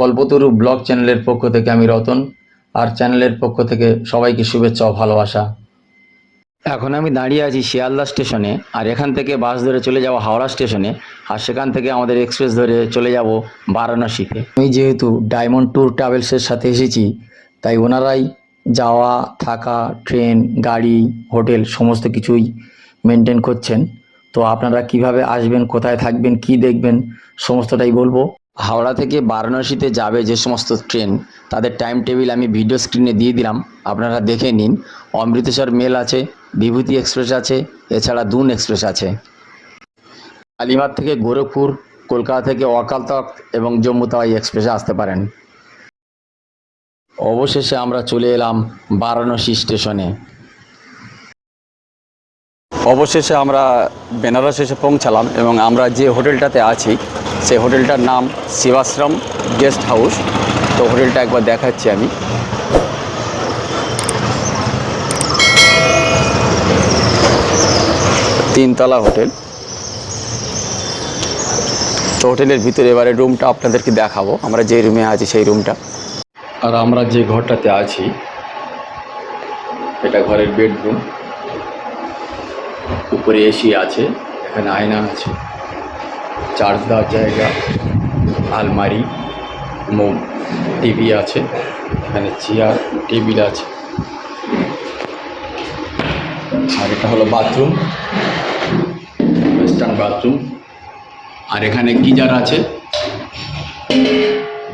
কল্পতরু blog চ্যানেলের পক্ষ থেকে আমি রতন, আর চ্যানেলের পক্ষ থেকে সবাইকে শুভেচ্ছা ও ভালোবাসা। এখন আমি দাঁড়িয়ে আছি শিয়ালদা স্টেশনে, আর এখান থেকে বাস ধরে চলে যাব হাওড়া স্টেশনে, আর সেখান থেকে আমাদের এক্সপ্রেস ধরে চলে যাব বারাণসীতে। আমি যেহেতু ডায়মন্ড ট্যুর ট্রাভেলসের সাথে এসেছি, তাই ওনারাই যাওয়া, থাকা, ট্রেন, গাড়ি, হোটেল সমস্ত কিছুই মেনটেন করছেন। তো আপনারা কীভাবে আসবেন, কোথায় থাকবেন, কি দেখবেন, সমস্তটাই বলব। হাওড়া থেকে বারাণসীতে যাবে যে সমস্ত ট্রেন, তাদের টাইম টেবিল আমি ভিডিও স্ক্রিনে দিয়ে দিলাম, আপনারা দেখে নিন। অমৃতসর মেল আছে, বিভূতি এক্সপ্রেস আছে, এছাড়া দুন এক্সপ্রেস আছে। আলিমার থেকে গোরখপুর, কলকাতা থেকে অকাল তখ্ত এবং জম্মু তাওয়াই এক্সপ্রেসে আসতে পারেন। অবশেষে আমরা চলে এলাম বারাণসী স্টেশনে। অবশেষে আমরা বেনারস এসে পৌঁছালাম এবং আমরা যে হোটেলটাতে আছি সেই হোটেলটার নাম শিবাশ্রম গেস্ট হাউস। তো হোটেলটা একবার দেখাচ্ছি আমি। তিনতলা হোটেল। তো হোটেলের ভিতরে এবারে রুমটা আপনাদেরকে দেখাবো। আমরা যে রুমে আছি সেই রুমটা। আর আমরা যে ঘরটাতে আছি, এটা ঘরের বেডরুম। উপরে এসি আছে, এখানে আয়না আছে। চার্জ দেওয়ার জায়গা, আলমারি, মোম, টিভি আছে, এখানে চেয়ার, টেবিল আছে। আর এটা হলো বাথরুম, ওয়েস্টার্ন বাথরুম। আর এখানে গিজার আছে,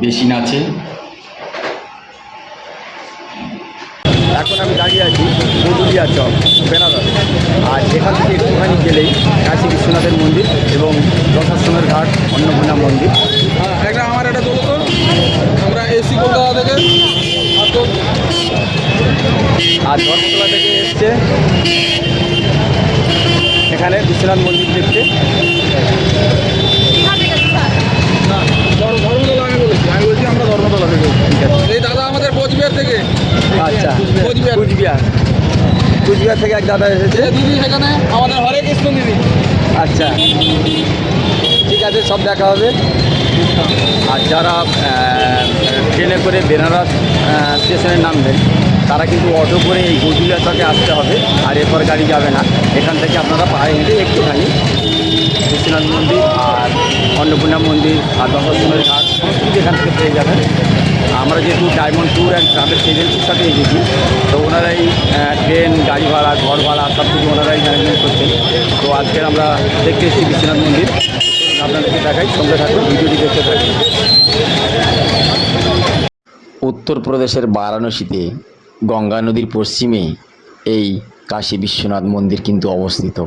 বেসিন আছে এখন আমি দাঁড়িয়ে আছি গদুলিয়া চক বেনারস। আর এখান থেকে একটুখানি গেলেই কাশী বিশ্বনাথের মন্দির এবং দশাশ্রমের ঘাট অন্নপূর্ণা মন্দির। একটা আমার একটা দোলো তো। আমরা এসি কলকাতা থেকে আর ধর্মতলা থেকে এসছে। এখানে বিশ্বনাথ মন্দির দেখতে না ধর- ধর্মতলা আমি বলেছি আমি বলছি আমরা ধর্মতলা থেকে ঠিক আছে এই দাদা আমাদের কোচবিহার থেকে আচ্ছা কোচবিহার কুচবিহার কুচবিহার থেকে এক দাদা এসেছে। দিদি সেখানে আমাদের হরে কৃষ্ণ দিদি। আচ্ছা। ঠিক আছে সব দেখা হবে। আর যারা ট্রেনে করে বেনারস স্টেশনে নামবেন তারা কিন্তু অটো করে এই গজুলিয়া চকে আসতে হবে। আর এরপর গাড়ি যাবে না। এখান থেকে আপনারা পায়ে হেঁটে একটুখানি বিশ্বনাথ মন্দির আর অন্নপূর্ণা মন্দির আর দশাশ্রমের ঘাট সমস্ত কিছু এখান থেকে পেয়ে যাবেন। আমরা যেহেতু ডায়মন্ড ট্যুর অ্যান্ড ট্রাভেলস এজেন্সির সাথে এসেছি, তো ওনারাই ট্রেন গাড়ি ভাড়া, ঘর ভাড়া, সব কিছু ওনারাই ম্যানেজমেন্ট করছেন। তো আজকে আমরা দেখতে এসেছি বিশ্বনাথ মন্দির। আপনাদেরকে দেখাই, সঙ্গে থাকুন, ভিডিওটি দেখতে থাকুন। উত্তরপ্রদেশের বারাণসীতে গঙ্গা নদীর পশ্চিমে এই কাশী বিশ্বনাথ মন্দির কিন্তু অবস্থিত।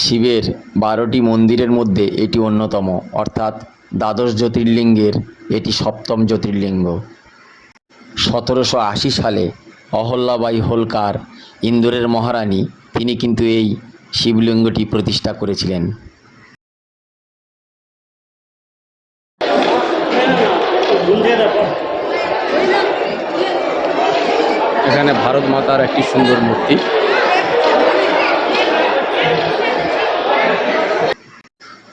শিবের বারোটি মন্দিরের মধ্যে এটি অন্যতম, অর্থাৎ দ্বাদশ জ্যোতির্লিঙ্গের এটি সপ্তম জ্যোতির্লিঙ্গ। সতেরোশো আশি সালে অহল্যাবাই হোলকার ইন্দোরের মহারানী, তিনি কিন্তু এই শিবলিঙ্গটি প্রতিষ্ঠা করেছিলেন। এখানে ভারত মাতার একটি সুন্দর মূর্তি।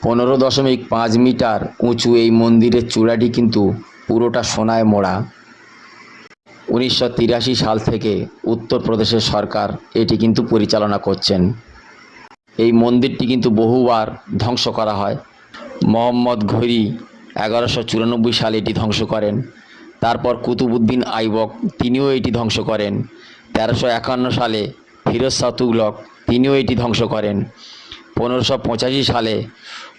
পনেরো দশমিক পাঁচ মিটার উঁচু এই মন্দিরের চূড়াটি কিন্তু পুরোটা সোনায় মোড়া। উনিশশো তিরাশি সাল থেকে উত্তরপ্রদেশের সরকার এটি কিন্তু পরিচালনা করছেন। এই মন্দিরটি কিন্তু বহুবার ধ্বংস করা হয়। মোহাম্মদ ঘুরি এগারোশো চুরানব্বই সালে এটি ধ্বংস করেন। তারপর কুতুবুদ্দিন আইবক তিনিও এটি ধ্বংস করেন। তেরোশো একান্ন সালে ফিরোজ শাহ তুগলক তিনিও এটি ধ্বংস করেন। পনেরোশো পঁচাশি সালে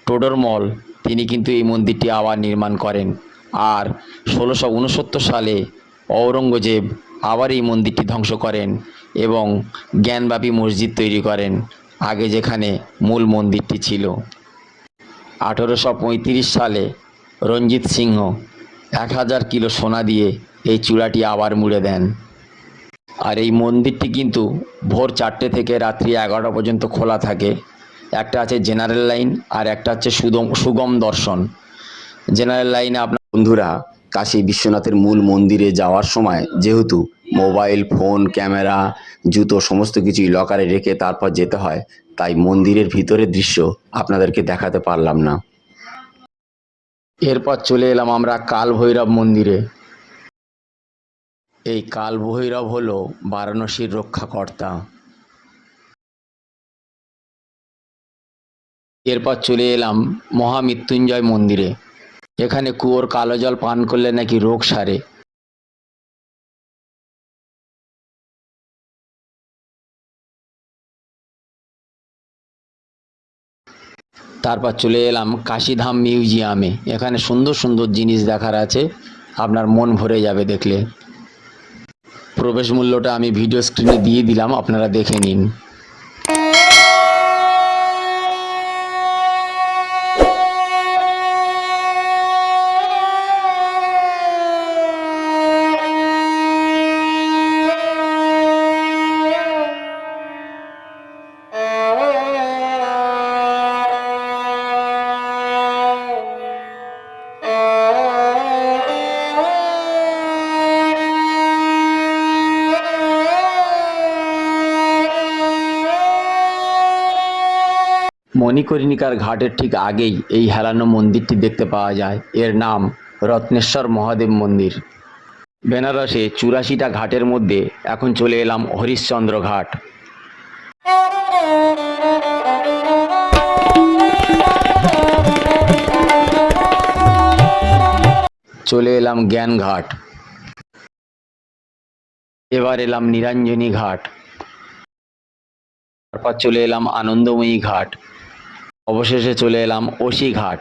টোডরমল তিনি কিন্তু এই মন্দিরটি আবার নির্মাণ করেন। আর ষোলোশো উনসত্তর সালে ঔরঙ্গজেব আবার এই মন্দিরটি ধ্বংস করেন এবং জ্ঞানব্যাপী মসজিদ তৈরি করেন, আগে যেখানে মূল মন্দিরটি ছিল। আঠেরোশো পঁয়ত্রিশ সালে রঞ্জিত সিংহ এক হাজার কিলো সোনা দিয়ে এই চূড়াটি আবার মুড়ে দেন। আর এই মন্দিরটি কিন্তু ভোর চারটে থেকে রাত্রি এগারোটা পর্যন্ত খোলা থাকে। একটা আছে জেনারেল লাইন আর একটা হচ্ছে সুদম, সুগম দর্শন। জেনারেল লাইনে আপনার বন্ধুরা, কাশী বিশ্বনাথের মূল মন্দিরে যাওয়ার সময় যেহেতু মোবাইল ফোন ক্যামেরা জুতো সমস্ত কিছুই লকারে রেখে তারপর যেতে হয়, তাই মন্দিরের ভিতরের দৃশ্য আপনাদেরকে দেখাতে পারলাম না। এরপর চলে এলাম আমরা কাল ভৈরব মন্দিরে। এই কাল ভৈরব হলো বারাণসীর রক্ষাকর্তা। এরপর চলে এলাম মহামৃত্যুঞ্জয় মন্দিরে। এখানে কুয়োর কালো জল পান করলে নাকি রোগ সারে। তারপর চলে এলাম কাশিধাম মিউজিয়ামে। এখানে সুন্দর সুন্দর জিনিস দেখার আছে। আপনার মন ভরে যাবে দেখলে। প্রবেশ মূল্যটা আমি ভিডিও স্ক্রিনে দিয়ে দিলাম, আপনারা দেখে নিন। মণিকর্ণিকার ঘাটের ঠিক আগেই এই হেলানো মন্দিরটি দেখতে পাওয়া যায়। এর নাম রত্নেশ্বর মহাদেব মন্দির। বেনারসে চুরাশিটা ঘাটের মধ্যে এখন চলে এলাম হরিশ্চন্দ্র ঘাট। চলে এলাম জ্ঞান ঘাট। এবার এলাম নিরঞ্জনী ঘাট। তারপর চলে এলাম আনন্দময়ী ঘাট। অবশেষে চলে এলাম ঘাট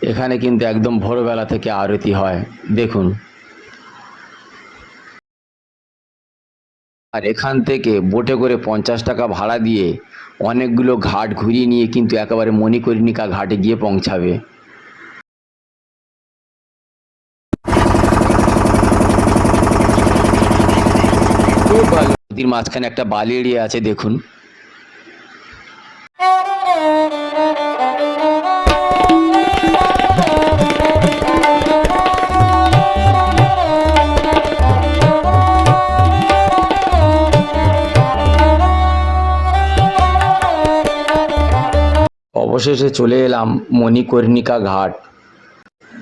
এখানে কিন্তু একদম ভোরবেলা থেকে আরতি হয়। দেখুন। আর এখান থেকে বোটে করে পঞ্চাশ টাকা ভাড়া দিয়ে অনেকগুলো ঘাট ঘুরিয়ে নিয়ে কিন্তু একেবারে মণিকর্ণিকা ঘাটে গিয়ে পৌঁছাবে। নদীর মাঝখানে একটা বালি এরিয়া আছে, দেখুন। অবশেষে চলে এলাম মণিকর্ণিকা ঘাট।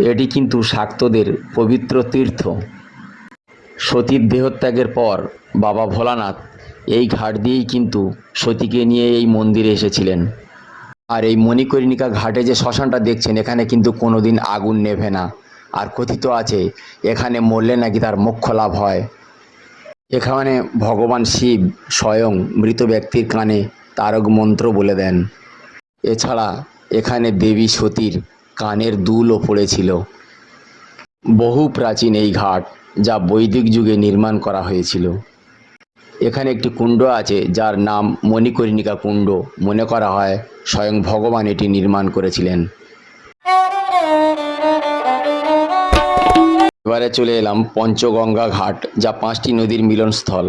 এটি কিন্তু শাক্তদের পবিত্র তীর্থ। সতীর দেহত্যাগের পর বাবা ভোলানাথ এই ঘাট দিয়েই কিন্তু সতীকে নিয়ে এই মন্দিরে এসেছিলেন। আর এই মণিকর্ণিকা ঘাটে যে শ্মশানটা দেখছেন, এখানে কিন্তু কোনোদিন আগুন নেভে না। আর কথিত আছে, এখানে মরলে নাকি তার মোক্ষ লাভ হয়। এখানে ভগবান শিব স্বয়ং মৃত ব্যক্তির কানে তারক মন্ত্র বলে দেন। এছাড়া এখানে দেবী সতীর কানের দুলও পড়েছিল বহু প্রাচীন এই ঘাট যা বৈদিক যুগে নির্মাণ করা হয়েছিল। এখানে একটি কুণ্ড আছে, যার নাম মণিকর্ণিকা কুণ্ড। মনে করা হয় স্বয়ং ভগবান এটি নির্মাণ করেছিলেন। এবারে চলে এলাম পঞ্চগঙ্গা ঘাট, যা পাঁচটি নদীর মিলনস্থল।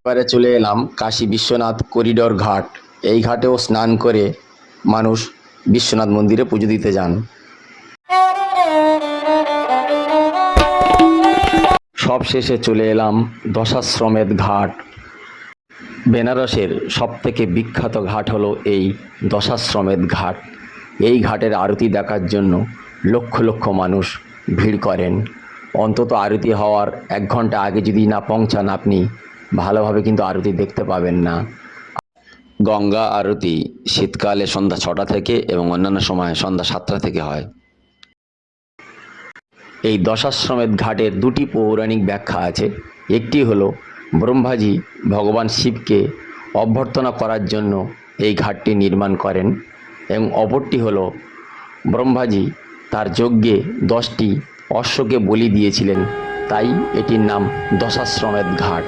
এবারে চলে এলাম কাশী বিশ্বনাথ করিডোর ঘাট। এই ঘাটেও স্নান করে মানুষ বিশ্বনাথ মন্দিরে পুজো দিতে যান। সব শেষে চলে এলাম দশাশ্রমেধ ঘাট। বেনারসের সবথেকে বিখ্যাত ঘাট হলো এই দশাশ্রমেধ ঘাট। এই ঘাটের আরতি দেখার জন্য লক্ষ লক্ষ মানুষ ভিড় করেন। অন্তত আরতি হওয়ার এক ঘণ্টা আগে যদি না পৌঁছান আপনি, ভালোভাবে কিন্তু আরতি দেখতে পাবেন না। গঙ্গা আরতি শীতকালে সন্ধ্যা ছটা থেকে এবং অন্যান্য সময় সন্ধ্যা সাতটা থেকে হয়। এই দশাশ্রমেধ ঘাটের দুটি পৌরাণিক ব্যাখ্যা আছে। একটি হলো, ব্রহ্মাজি ভগবান শিবকে অভ্যর্থনা করার জন্য এই ঘাটটি নির্মাণ করেন এবং অপরটি হলো, ব্রহ্মাজি তার যজ্ঞে দশটি অশ্বকে বলি দিয়েছিলেন, তাই এটির নাম দশাশ্রমেধ ঘাট।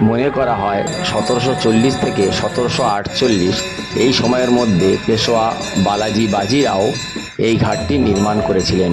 মনে করা হয় সতেরোশো চল্লিশ থেকে সতেরোশো আটচল্লিশ এই সময়ের মধ্যে পেশোয়া, বালাজি, বাজিরাও এই ঘাটটি নির্মাণ করেছিলেন।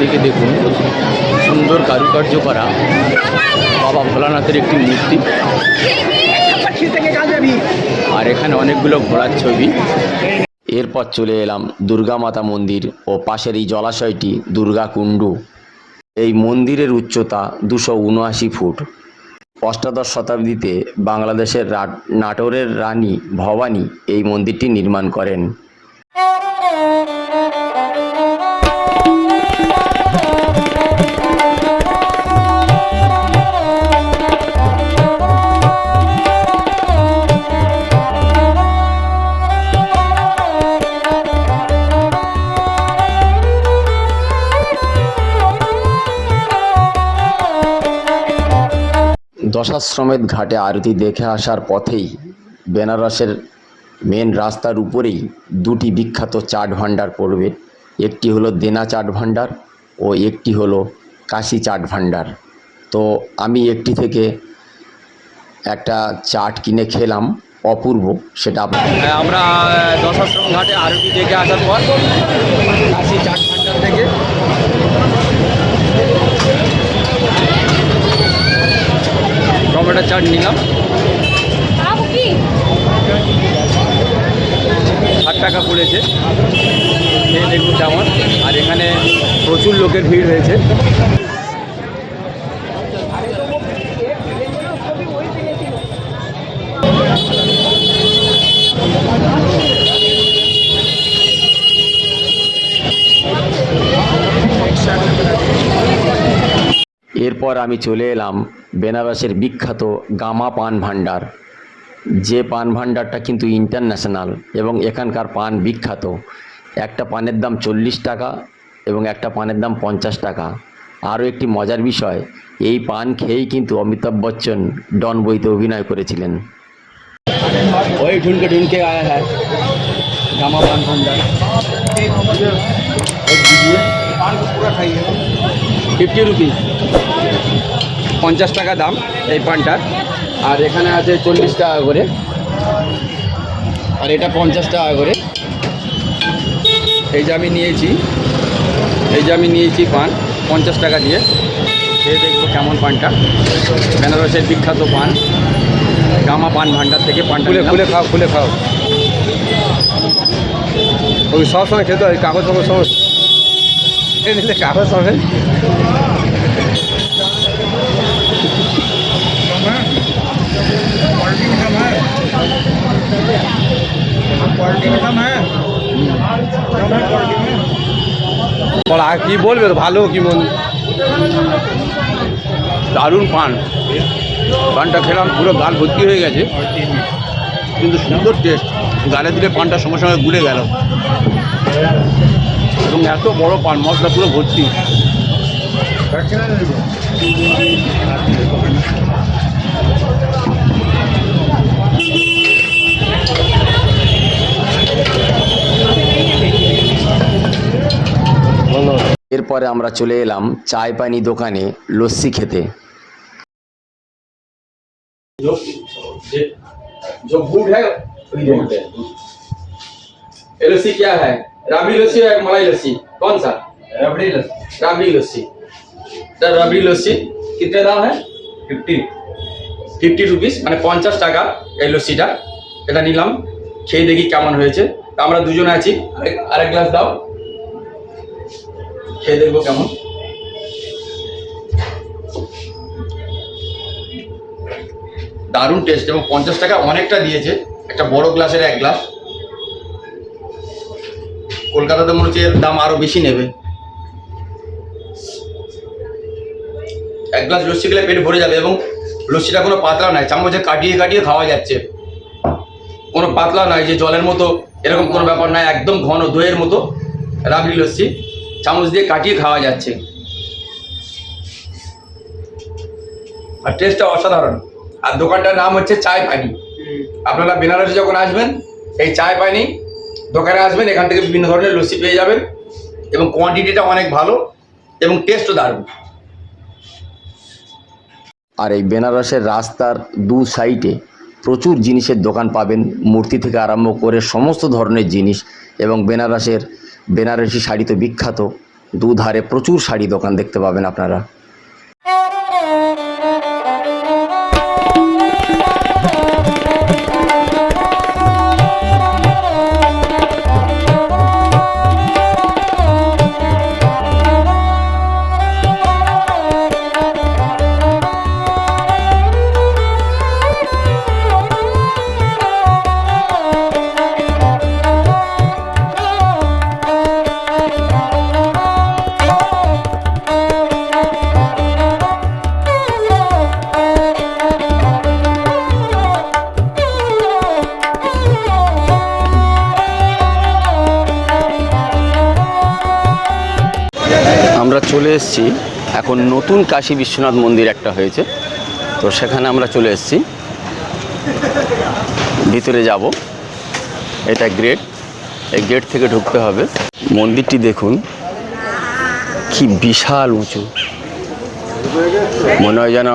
থেকে দেখুন, সুন্দর কারুকার্য করা বাবা ভোলানাথের একটি মূর্তি। আর এখানে অনেকগুলো ঘোড়ার ছবি। এরপর চলে এলাম দুর্গা মাতা মন্দির ও পাশের এই জলাশয়টি, দুর্গা কুণ্ডু। এই মন্দিরের উচ্চতা দুশো উনআশি ফুট। অষ্টাদশ শতাব্দীতে বাংলাদেশের নাটোরের রানী ভবানী এই মন্দিরটি নির্মাণ করেন। দশাশ্রমেধ ঘাটে আরতি দেখে আসার পথেই বেনারসের মেন রাস্তার উপরেই দুটি বিখ্যাত চাট ভাণ্ডার পড়বে। একটি হলো দেনা চাট ভাণ্ডার ও একটি হলো কাশি চাট ভাণ্ডার। তো আমি একটি থেকে একটা চাট কিনে খেলাম, অপূর্ব, সেটা আমরা দশাশ্রম ঘাটে আরতি দেখে আসার পর কাশি চাট ভান্ডার থেকে চাট নিলাম। ষাট টাকা পড়েছে। দেখুন কেমন। আর এখানে প্রচুর লোকের ভিড় হয়েছে এরপর আমি চলে এলাম বেনারসের বিখ্যাত গামা পান ভাণ্ডার। যে পান ভাণ্ডারটা কিন্তু ইন্টারন্যাশনাল এবং এখানকার পান বিখ্যাত। একটা পানের দাম চল্লিশ টাকা এবং একটা পানের দাম পঞ্চাশ টাকা। আরও একটি মজার বিষয়, এই পান খেয়েই কিন্তু অমিতাভ বচ্চন ডন বইতে অভিনয় করেছিলেন। ওই ঢুনকে ঢুনকে আয়া হ্যাঁ आया है गामा पान भंडार एक दीजिए ফিফটি রুপিস পঞ্চাশ টাকা দাম এই পানটার আর এখানে আছে চল্লিশ টাকা করে আর এটা পঞ্চাশ টাকা করে এই যে আমি নিয়েছি এই যে আমি নিয়েছি পান পঞ্চাশ টাকা দিয়ে খেয়ে দেখবো কেমন পানটা বেনারসের বিখ্যাত পান গামা পান ভান্ডার থেকে পানটা খুলে নিলাম। খুলে খাও খুলে খাও ওই সব সময় খেতে হয়, কাগজ ফাগজ সময় নিলে কাগজ হবে। আর কি বলবে? ভালো কি মন? দারুণ পান। পানটা খেলাম, পুরো গাল ভর্তি হয়ে গেছে। কিন্তু সুন্দর টেস্ট গালে দিলে পানটা সঙ্গে সঙ্গে গুলে গেল এবং এত বড় পান মশলা পুরো ভর্তি এরপরে আমরা চলে এলাম চায় পানি দোকানে লস্যি খেতে जो गुड़ है वही बोलते हैं ये लस्सी क्या है राबड़ी लस्सी है मलाई लस्सी कौन सा राबड़ी लस्सी राबड़ी लस्सी सर राबड़ी लस्सी कितने दाम है ফিফটি ফিফটি রুপিস মানে পঞ্চাশ টাকা এই লস্যিটা এটা নিলাম খেয়ে দেখি কেমন হয়েছে তা আমরা দুজন আছি আরেক- আরেক গ্লাস দাও খেয়ে দেখবো কেমন দারুণ টেস্ট এবং পঞ্চাশ টাকা অনেকটা দিয়েছে একটা বড় গ্লাসের এক গ্লাস। কলকাতাতে মনে হচ্ছে দাম আরও বেশি নেবে। এক গ্লাস লস্যি খেলে পেট ভরে যাবে এবং লস্যিটা কোনো পাতলা নয়, চামচে কাটিয়ে কাটিয়ে খাওয়া যাচ্ছে। কোনো পাতলা নয় যে জলের মতো, এরকম কোনো ব্যাপার নয়, একদম ঘন দইয়ের মতো রাবড়ি লস্যি চামচ দিয়ে কাটিয়ে খাওয়া যাচ্ছে। আর টেস্টটা অসাধারণ। আর দোকানটার নাম হচ্ছে চায় পানি আপনারা বেনারসে যখন আসবেন, এই চায় পানি দোকানে আসবেন, এখান থেকে বিভিন্ন ধরনের লস্যি পেয়ে যাবেন এবং কোয়ান্টিটিটা অনেক ভালো এবং টেস্টও দারুণ। আর এই বেনারসের রাস্তার দু সাইডে প্রচুর জিনিসের দোকান পাবেন, মূর্তি থেকে আরম্ভ করে সমস্ত ধরনের জিনিস এবং বেনারসের, বেনারসি শাড়ি তো বিখ্যাত দুধারে প্রচুর শাড়ি দোকান দেখতে পাবেন আপনারা। নতুন কাশী বিশ্বনাথ মন্দির একটা হয়েছে। তো সেখানে আমরা চলে এসেছি। ভিতরে যাব। এটা গেট এই গেট থেকে ঢুকতে হবে। মন্দিরটি দেখুন। কি বিশাল উঁচু। মনে হয় যেন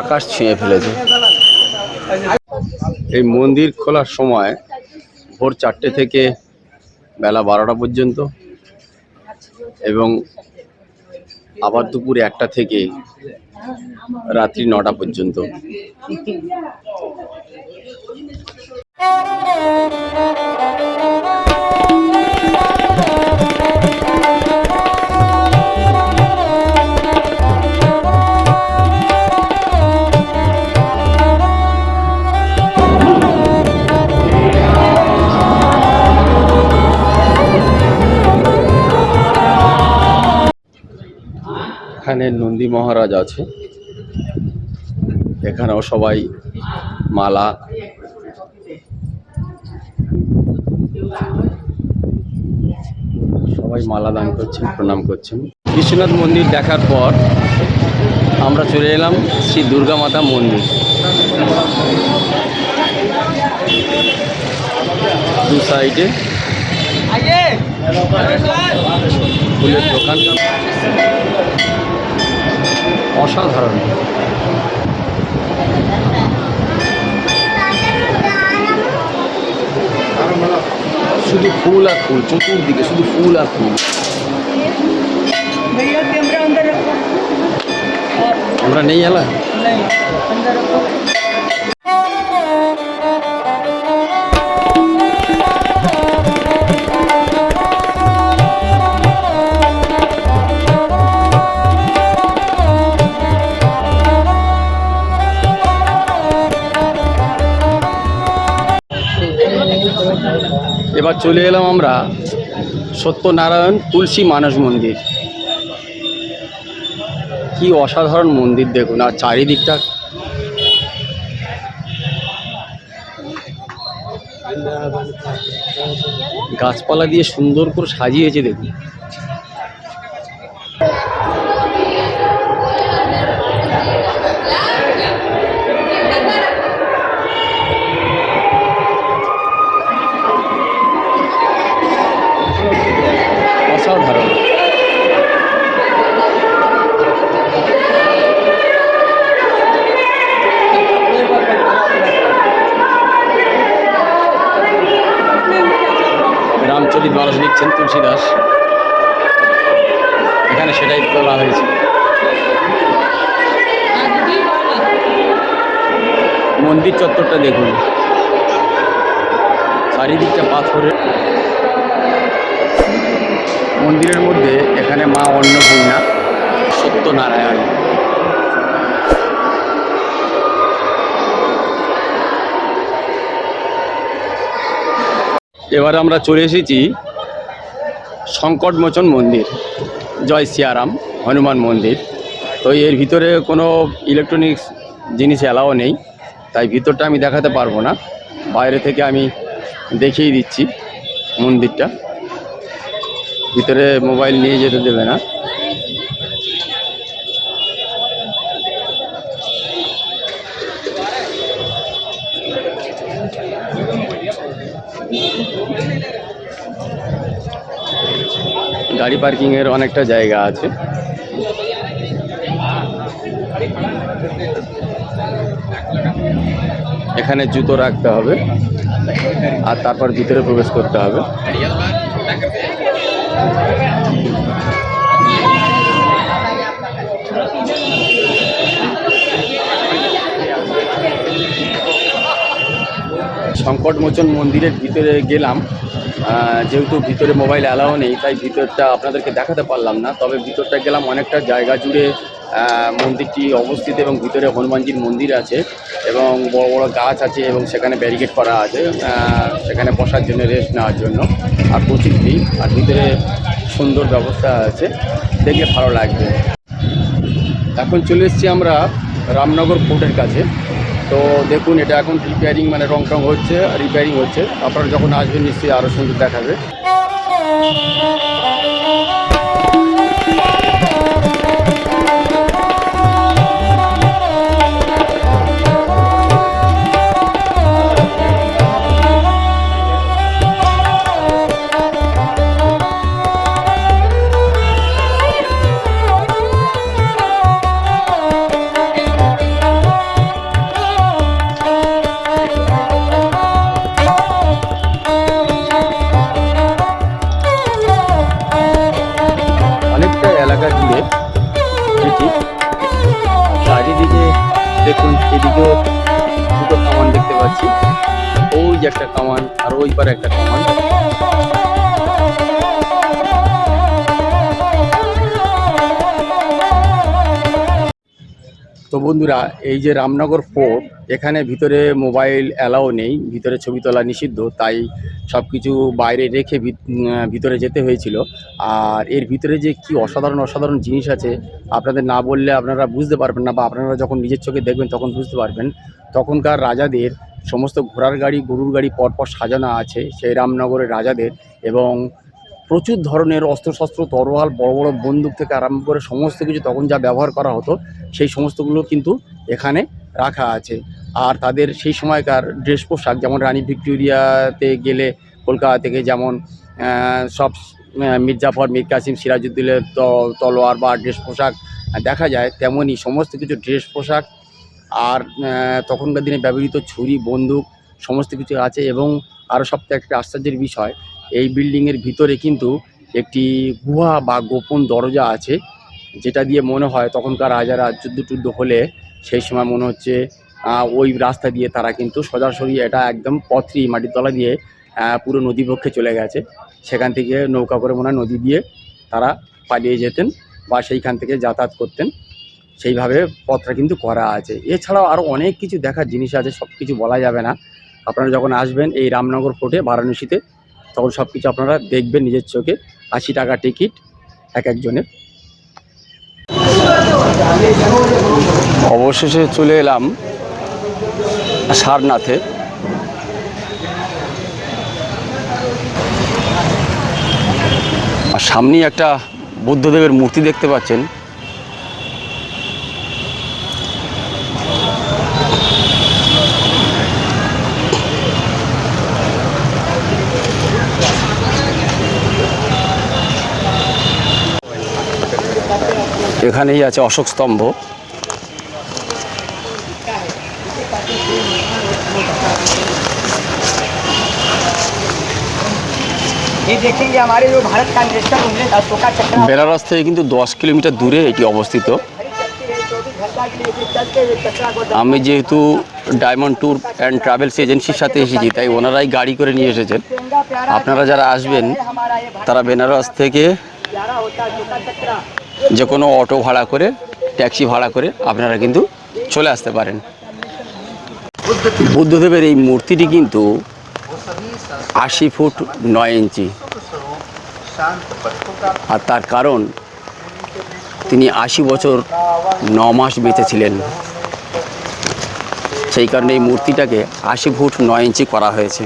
আকাশ ছুঁয়ে ফেলেছে। এই মন্দির খোলার সময় ভোর চারটে থেকে বেলা বারোটা পর্যন্ত এবং আবার দুপুর একটা থেকে রাত্রি নটা পর্যন্ত। এখানে নন্দী মহারাজ আছে। এখানেও সবাই মালা। সবাই মালা দান করছেন, প্রণাম করছেন। বিশ্বনাথ মন্দির দেখার পর আমরা চলে এলাম শ্রী দুর্গা মাতা মন্দির। দু সাইডে ফুলের দোকান। অসাধারণ। শুধু ফুল আর ফুল চতুর্দিকে শুধু ফুল আর ফুল। আমরা নেই এলা? চলে এলাম আমরা সত্যনারায়ণ তুলসী মানস মন্দির। কি অসাধারণ মন্দির দেখুন, আর চারিদিকটা গাছপালা দিয়ে সুন্দর করে সাজিয়েছে দেখুন। রামচরিত মানুষ লিখছেন তুলসী দাস এখানে সেটাই তোলা হয়েছে। মন্দির চত্বরটা দেখুন। চারিদিকটা পাথরের। মন্দিরের মধ্যে এখানে মা অন্নপূর্ণা সত্যনারায়ণ। এবার আমরা চলে এসেছি সংকটমোচন মন্দির, জয় সিয়ারাম, হনুমান মন্দির। তো এর ভিতরে কোনো ইলেকট্রনিক্স জিনিস অ্যালাও নেই, তাই ভিতরটা আমি দেখাতে পারব না। বাইরে থেকে আমি দেখিয়ে দিচ্ছি মন্দিরটা। ভিতরে মোবাইল নিয়ে যেতে দেবে না। গাড়ি পার্কিং এর অনেকটা জায়গা আছে। এখানে জুতো রাখতে হবে আর তারপর ভিতরে প্রবেশ করতে হবে। সংকটমোচন মন্দিরের ভিতরে গেলাম। যেহেতু ভিতরে মোবাইল অ্যালাও নেই, তাই ভিতরটা আপনাদেরকে দেখাতে পারলাম না। তবে ভিতরটা গেলাম অনেকটা জায়গা জুড়ে মন্দিরটি অবস্থিত এবং ভিতরে হনুমানজির মন্দির আছে এবং বড় বড় গাছ আছে এবং সেখানে ব্যারিকেড করা আছে সেখানে বসার জন্য রেস্ট নেওয়ার জন্য। আর প্রচুর ভিড়, আর ভিতরে সুন্দর ব্যবস্থা আছে, দেখলে ভালো লাগবে। এখন চলে এসেছি আমরা রামনগর ফোর্টের কাছে। তো দেখুন, এটা এখন রিপেয়ারিং মানে রং টং হচ্ছে রিপেয়ারিং হচ্ছে। আপনারা যখন আসবেন, নিশ্চয়ই আরও সুন্দর দেখাবে। দেখুন, এদিকেও দুটো কামান দেখতে পাচ্ছি। ওই যে একটা কামান, আর ওই পারে একটা কামান। তো বন্ধুরা, এই যে রামনগর ফোর্ট এখানে ভিতরে মোবাইল অ্যালাও নেই, ভিতরে ছবি তোলা নিষিদ্ধ, তাই সব কিছু বাইরে রেখে ভিত- ভিতরে যেতে হয়েছিল। আর এর ভিতরে যে কি অসাধারণ অসাধারণ জিনিস আছে, আপনাদের না বললে আপনারা বুঝতে পারবেন না, বা আপনারা যখন নিজের চোখে দেখবেন তখন বুঝতে পারবেন। তখনকার রাজাদের সমস্ত ঘোড়ার গাড়ি, গরুর গাড়ি পরপর সাজানো আছে, সেই রামনগরের রাজাদের এবং প্রচুর ধরনের অস্ত্রশস্ত্র, তরোয়াল, বড় বড় বন্দুক থেকে আরম্ভ করে সমস্ত কিছু তখন যা ব্যবহার করা হতো, সেই সমস্তগুলো কিন্তু এখানে রাখা আছে। আর তাদের সেই সময়কার ড্রেস পোশাক যেমন রানী ভিক্টোরিয়াতে গেলে কলকাতা থেকে যেমন সব মির্জাফর, মীর কাসিম, সিরাজউদ্দৌলের ত- তলোয়ার বা ড্রেস পোশাক দেখা যায় তেমনই সমস্ত কিছু ড্রেস পোশাক আর তখনকার দিনে ব্যবহৃত ছুরি, বন্দুক সমস্ত কিছু আছে এবং আরও সবথেকে একটা আশ্চর্যের বিষয় এই বিল্ডিংয়ের ভিতরে কিন্তু একটি গুহা বা গোপন দরজা আছে, যেটা দিয়ে মনে হয় তখনকার রাজারা যুদ্ধ টুদ্ধ হলে সেই সময় মনে হচ্ছে ওই রাস্তা দিয়ে তারা কিন্তু সোজাসুজি এটা একদম পথরি মাটির তলা দিয়ে পুরো নদী পক্ষে চলে গেছে। সেখান থেকে নৌকা করে মনে নদী দিয়ে তারা পালিয়ে যেতেন বা সেইখান থেকে যাতায়াত করতেন। সেইভাবে পথটা কিন্তু করা আছে। এছাড়াও আরও অনেক কিছু দেখার জিনিস আছে সব কিছু বলা যাবে না। আপনারা যখন আসবেন এই রামনগর ফোর্টে, বারাণসীতে তখন সব কিছু আপনারা দেখবেন নিজের চোখে। আশি টাকা টিকিট, এক একজনের। অবশেষে চলে এলাম সারনাথে। আর সামনেই একটা বুদ্ধদেবের মূর্তি দেখতে পাচ্ছেন। এখানেই আছে অশোক স্তম্ভ। বেনারস থেকে কিন্তু দশ কিলোমিটার দূরে এটি অবস্থিত। আমি যেহেতু ডায়মন্ড ট্যুর অ্যান্ড ট্রাভেলস এজেন্সির সাথে এসেছি তাই ওনারাই গাড়ি করে নিয়ে এসেছেন। আপনারা যারা আসবেন তারা বেনারস থেকে যে কোনো অটো ভাড়া করে, ট্যাক্সি ভাড়া করে আপনারা কিন্তু চলে আসতে পারেন। বুদ্ধদেবের এই মূর্তিটি কিন্তু আশি ফুট নয় ইঞ্চি। আর তার কারণ, তিনি আশি বছর ন মাস বেঁচেছিলেন। সেই কারণে এই মূর্তিটাকে আশি ফুট নয় ইঞ্চি করা হয়েছে।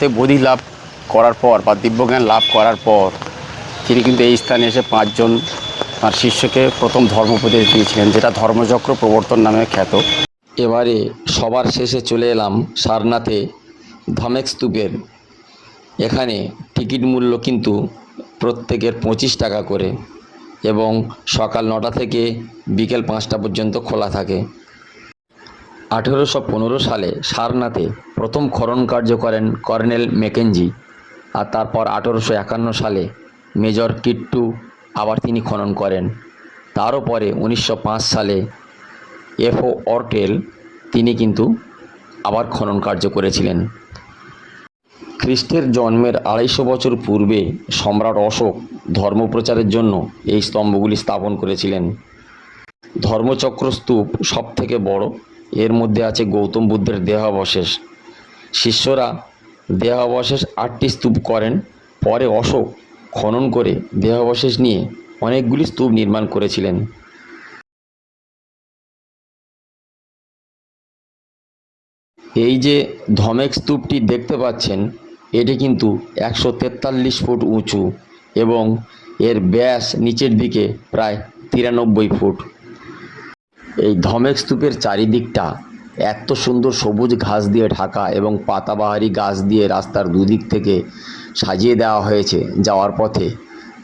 তিনি বোধি লাভ করার পর বা দিব্যজ্ঞান লাভ করার পর তিনি কিন্তু এই স্থানে এসে পাঁচজন তার শিষ্যকে প্রথম ধর্মোপদেশ দিয়েছিলেন, যেটা ধর্মচক্র প্রবর্তন নামে খ্যাত। এবারে সবার শেষে চলে এলাম সারনাথে ধমেক স্তূপের। এখানে টিকিট মূল্য কিন্তু প্রত্যেকের পঁচিশ টাকা করে এবং সকাল নটা থেকে বিকেল পাঁচটা পর্যন্ত খোলা থাকে। আঠেরোশো পনেরো সালে সারনাথে প্রথম খনন কার্য করেন কর্নেল মেকেনজি আর তারপর আঠেরোশো একান্ন সালে মেজর কিট্টু আবার তিনি খনন করেন। তারও পরে উনিশশো পাঁচ সালে এফও অর্টেল তিনি কিন্তু আবার খনন কার্য করেছিলেন। খ্রিস্টের জন্মের আড়াইশো বছর পূর্বে সম্রাট অশোক ধর্মপ্রচারের জন্য এই স্তম্ভগুলি স্থাপন করেছিলেন। ধর্মচক্র স্তূপ সব থেকে বড় এর মধ্যে আছে গৌতম বুদ্ধের দেহাবশেষ। শিষ্যরা দেহাবশেষ আটটি স্তূপ করেন, পরে অশোক খনন করে দেহাবশেষ নিয়ে অনেকগুলি স্তূপ নির্মাণ করেছিলেন। এই যে ধমেক স্তূপটি দেখতে পাচ্ছেন, এটি কিন্তু একশো তেতাল্লিশ ফুট উঁচু এবং এর ব্যাস নিচের দিকে প্রায় তিরানব্বই ফুট। এই ধমেক স্তূপের চারিদিকটা এত সুন্দর সবুজ ঘাস দিয়ে ঢাকা এবং পাতাবাহারি গাছ দিয়ে রাস্তার দুদিক থেকে সাজিয়ে দেওয়া হয়েছে যাওয়ার পথে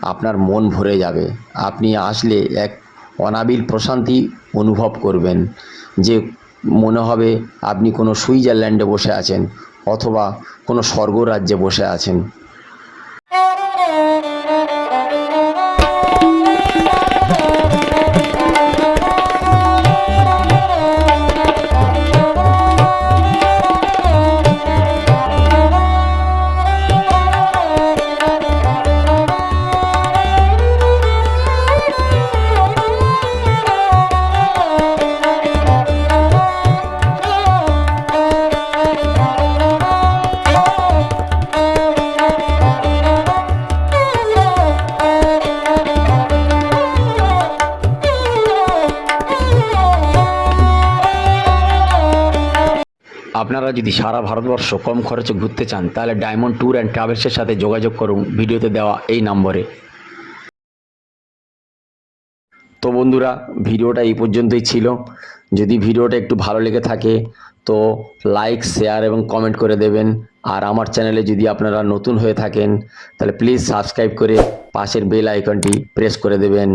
আপনার মন ভরে যাবে। আপনি আসলে এক অনাবিল প্রশান্তি অনুভব করবেন যে মনে হবে আপনি কোনো সুইজারল্যান্ডে বসে আছেন অথবা কোনো স্বর্গরাজ্যে বসে আছেন। আপনারা যদি সারা ভারতবর্ষ কম খরচে ঘুরতে চান, তাহলে ডায়মন্ড ট্যুর অ্যান্ড ট্রাভেলসের সাথে যোগাযোগ করুন, ভিডিওতে দেওয়া এই নম্বরে। তো বন্ধুরা, ভিডিওটা এই পর্যন্তই ছিল। যদি ভিডিওটা একটু ভালো লেগে থাকে, তো লাইক শেয়ার এবং কমেন্ট করে দেবেন। আর আমার চ্যানেলে যদি আপনারা নতুন হয়ে থাকেন, তাহলে প্লিজ সাবস্ক্রাইব করে পাশের বেল আইকনটি প্রেস করে দেবেন।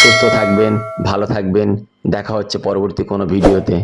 সুস্থ থাকবেন, ভালো থাকবেন। দেখা হচ্ছে পরবর্তী কোনো ভিডিওতে।